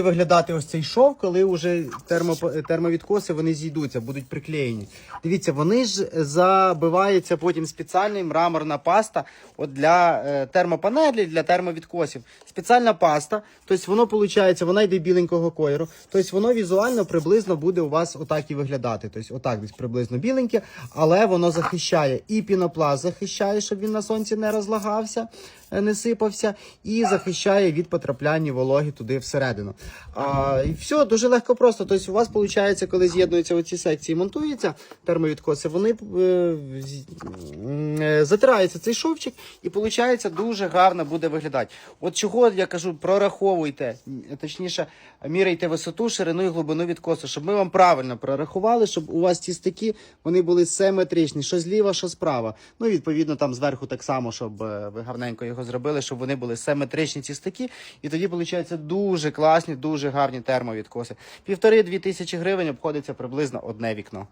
виглядати ось цей шов, коли вже термо, термовідкоси вони зійдуться, будуть приклеєні. Дивіться, вони ж забиваються потім спеціальний мраморна паста от для е, термопанелі, для термовідкосів. Спеціальна паста, тобто воно виходить, вона йде біленького кольору. Тобто воно візуально приблизно буде у вас отак і виглядати. Тобто отак десь приблизно біленьке, але воно захищає і пінопласт захищає, щоб він на сонці не розлагався, е, не сипався, і захищає від потрапляння вологи туди всередину. А, і все, дуже легко просто. Тобто у вас виходить, коли з'єднуються оці секції, монтуються термовідкоси, вони е, е, затирається цей шовчик, і виходить дуже гарно буде виглядати. От чого я кажу, прораховуйте, точніше, міряйте висоту, ширину і глибину відкосу, щоб ми вам правильно прорахували, щоб у вас ті стики вони були симетричні, що зліва, що справа. Ну, відповідно, там зверху так само, щоб е, ви гарненько його зробили, щоб вони були симетричні ці стики. І тоді, виходить, дуже класні, дуже гарні термовідкоси. Півтори-дві тисячі гривень обходиться приблизно одне вікно.